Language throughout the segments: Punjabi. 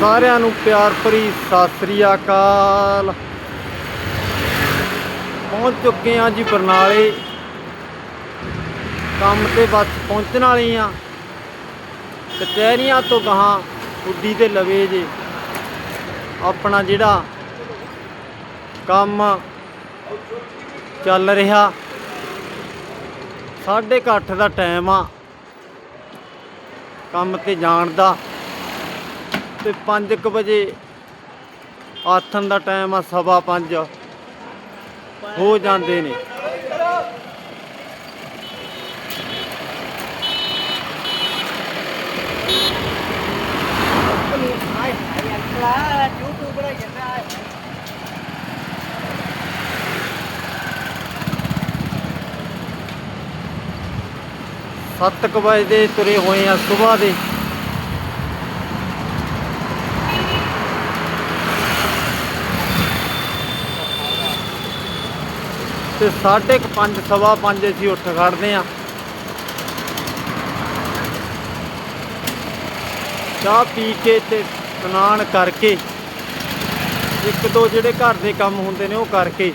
ਸਾਰਿਆਂ ਨੂੰ ਪਿਆਰ ਭਰੀ ਸਤਿ ਸ੍ਰੀ ਅਕਾਲ। ਪਹੁੰਚ ਚੁੱਕੇ ਹਾਂ ਜੀ ਬਰਨਾਲੇ। ਕੰਮ ਤੇ ਬਸ ਪਹੁੰਚਣ ਵਾਲੀ ਆ ਕਚਹਿਰੀਆਂ ਤੋਂ ਗਾਹਾਂ ਉੱਡੀ ਤੇ ਲਵੇ ਜੇ। ਆਪਣਾ ਜਿਹੜਾ ਕੰਮ ਚੱਲ ਰਿਹਾ, ਸਾਢੇ ਕੁ ਅੱਠ ਦਾ ਟਾਈਮ ਆ। ਕੰਮ ਤੇ ਜਾਣ ਦਾ। ਤੇ 5:00 ਵਜੇ ਆਥਣ ਦਾ ਟਾਈਮ ਆ, ਸਵਾ ਪੰਜ। ਹੋ ਜਾਂਦੇ ਨੇ। ਸੱਤ ਕੁ ਵਜੇ ਦੇ ਤੁਰੇ ਹੋਏ ਆ, ਸਵੇਰ ਦੇ। ਤੇ ਸਾਢੇ ਕੁ ਪੰਜ, ਸਵਾ ਪੰਜ ਅਸੀਂ ਉੱਠ ਖੜਦੇ ਆ ਚਾਹ ਪੀ ਕੇ ਤੇ ਇਸ਼ਨਾਨ ਕਰਕੇ, ਇੱਕ ਦੋ ਜਿਹੜੇ ਘਰ ਦੇ ਕੰਮ ਹੁੰਦੇ ਨੇ ਉਹ ਕਰਕੇ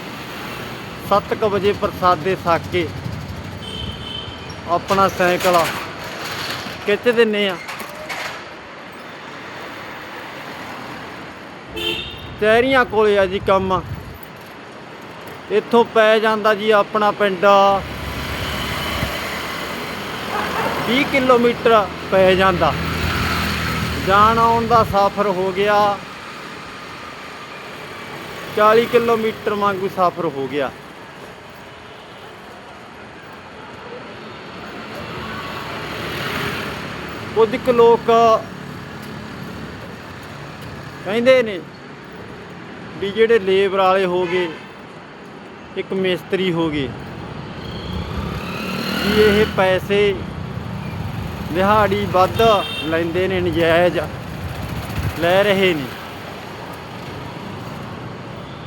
7:00 ਵਜੇ ਪ੍ਰਸਾਦੇ ਛਕ ਕੇ ਆਪਣਾ ਸਾਈਕਲ ਆ, ਖਿੱਚ ਦਿੰਨੇ ਆ ਚਹਿਰੀਆਂ ਕੋਲੇ ਆ ਜੀ ਕੰਮ। ਇੱਥੋਂ ਪੈ ਜਾਂਦਾ ਜੀ ਆਪਣਾ ਪਿੰਡ। 20 ਕਿਲੋਮੀਟਰ ਪੈ ਜਾਂਦਾ। ਜਾਣ ਆਉਣ ਦਾ ਸਫ਼ਰ ਹੋ ਗਿਆ। 40 ਕਿਲੋਮੀਟਰ ਵਾਂਗੂ ਸਫ਼ਰ ਹੋ ਗਿਆ। ਕੁਝ ਕੁ ਲੋਕ ਕਹਿੰਦੇ ਨੇ ਵੀ ਜਿਹੜੇ ਲੇਬਰ ਵਾਲੇ ਹੋ ਗਏ ਇੱਕ ਮਿਸਤਰੀ ਹੋ ਗਏ। ਵੀ ਇਹ ਪੈਸੇ ਦਿਹਾੜੀ ਵੱਧ ਲੈਂਦੇ ਨੇ, ਨਜਾਇਜ਼ ਲੈ ਰਹੇ ਨੇ।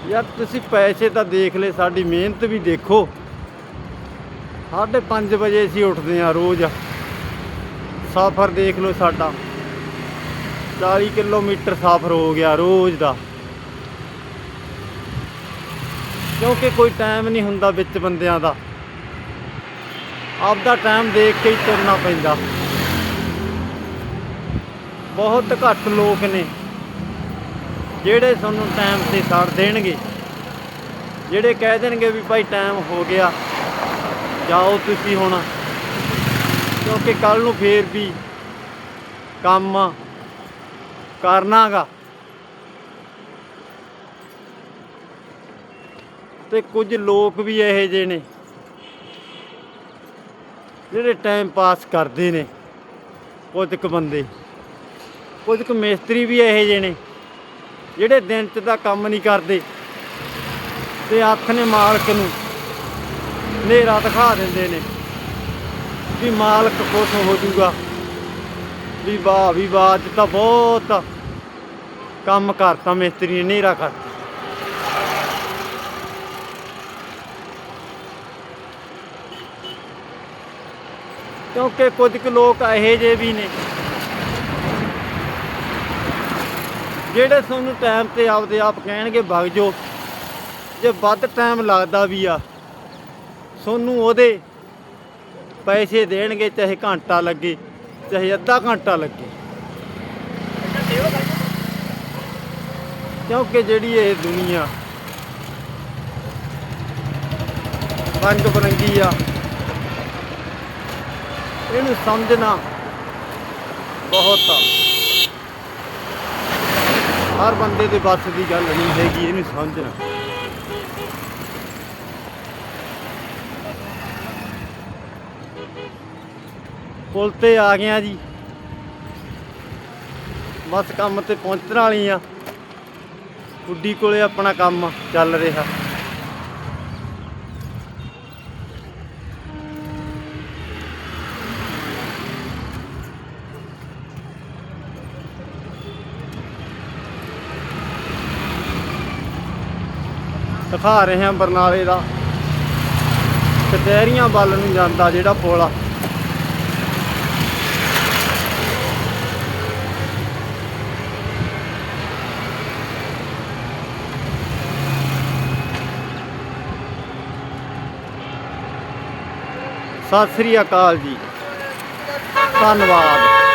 ਯਾਰ ਤੁਸੀਂ ਪੈਸੇ ਤਾਂ ਦੇਖ ਲੈ ਸਾਡੀ ਮਿਹਨਤ ਵੀ ਦੇਖੋ। ਸਾਢੇ ਪੰਜ ਵਜੇ ਅਸੀਂ ਉੱਠਦੇ ਆ ਰੋਜ਼। ਸਫ਼ਰ ਦੇਖ ਲਓ ਸਾਡਾ। 40 ਕਿਲੋਮੀਟਰ ਸਫ਼ਰ ਹੋ ਗਿਆ ਰੋਜ਼ ਦਾ। ਕਿਉਂਕਿ ਕੋਈ ਟਾਈਮ ਨਹੀਂ ਹੁੰਦਾ ਵਿੱਚ ਬੰਦਿਆਂ ਦਾ। ਆਪਦਾ ਟਾਈਮ ਦੇਖ ਕੇ ਹੀ ਤੁਰਨਾ ਪੈਂਦਾ। ਬਹੁਤ ਘੱਟ ਲੋਕ ਨੇ, ਜਿਹੜੇ ਤੁਹਾਨੂੰ ਟਾਈਮ ਤੇ ਛੱਡ ਦੇਣਗੇ। ਜਿਹੜੇ ਕਹਿ ਦੇਣਗੇ ਵੀ ਭਾਈ ਟਾਈਮ ਹੋ ਗਿਆ, ਜਾਓ ਤੁਸੀਂ ਹੁਣ। ਕਿਉਂਕਿ ਕੱਲ ਨੂੰ ਫੇਰ ਵੀ ਕੰਮ ਕਰਨਾਗਾ। ਤੇ ਕੁਝ ਲੋਕ ਵੀ ਇਹੋ ਜਿਹੇ ਨੇ ਜਿਹੜੇ ਟਾਈਮ ਪਾਸ ਕਰਦੇ ਨੇ ਕੁਝ ਕੁ ਬੰਦੇ। ਕੁਝ ਕੁ ਮਿਸਤਰੀ ਵੀ ਇਹੋ ਜਿਹੇ ਨੇ ਜਿਹੜੇ ਦਿਨ 'ਚ ਤਾਂ ਕੰਮ ਨਹੀਂ ਕਰਦੇ ਤੇ ਅੱਖ ਨੇ ਮਾਲਕ ਨੂੰ ਹਨੇਰਾ ਦਿਖਾ ਦਿੰਦੇ ਨੇ ਵੀ ਮਾਲਕ ਖੁਸ਼ ਹੋ ਜਾਊਗਾ। ਵੀ ਵਾਹ ਵੀ ਵਾਹ, ਅੱਜ ਤਾਂ ਬਹੁਤ ਕੰਮ ਕਰਤਾ ਮਿਸਤਰੀ ਨੇ, ਹਨੇਰਾ ਕਰਤਾ। ਕਿਉਂਕਿ ਕੁਝ ਕੁ ਲੋਕ ਇਹੋ ਜਿਹੇ ਵੀ ਨੇ। ਜਿਹੜੇ ਤੁਹਾਨੂੰ ਟਾਈਮ ਤੇ ਆਪਦੇ ਆਪ ਕਹਿਣਗੇ ਵਗ ਜਾਓ ਜੇ ਵੱਧ ਟਾਈਮ ਲੱਗਦਾ ਵੀ ਆ, ਤੁਹਾਨੂੰ ਉਹਦੇ ਪੈਸੇ ਦੇਣਗੇ, ਚਾਹੇ ਘੰਟਾ ਲੱਗੇ, ਚਾਹੇ ਅੱਧਾ ਘੰਟਾ ਲੱਗੇ। ਕਿਉਂਕਿ ਜਿਹੜੀ ਇਹ ਦੁਨੀਆ ਰੰਗ ਬਰੰਗੀ ਆ ਇਹਨੂੰ ਸਮਝਣਾ ਬਹੁਤ ਆ। ਹਰ ਬੰਦੇ ਦੇ ਵੱਸ ਦੀ ਗੱਲ ਨਹੀਂ ਹੈਗੀ, ਇਹਨੂੰ ਸਮਝਣਾ। ਪੁਲ ਤੇ ਆ ਗਿਆ ਜੀ। ਬਸ ਕੰਮ ਤੇ ਪਹੁੰਚਣ ਵਾਲੀ ਆ। ਗੁੱਡੀ ਕੋਲੇ ਆਪਣਾ ਕੰਮ ਚੱਲ ਰਿਹਾ। ਦਿਖਾ ਰਹੇ ਹਾਂ ਬਰਨਾਲੇ ਦਾ। ਕਟਹਿਰੀਆਂ ਵੱਲ ਨੂੰ ਜਾਂਦਾ ਜਿਹੜਾ ਪੁਲ ਆ। ਸਤਿ ਸ੍ਰੀ ਅਕਾਲ ਜੀ। ਧੰਨਵਾਦ।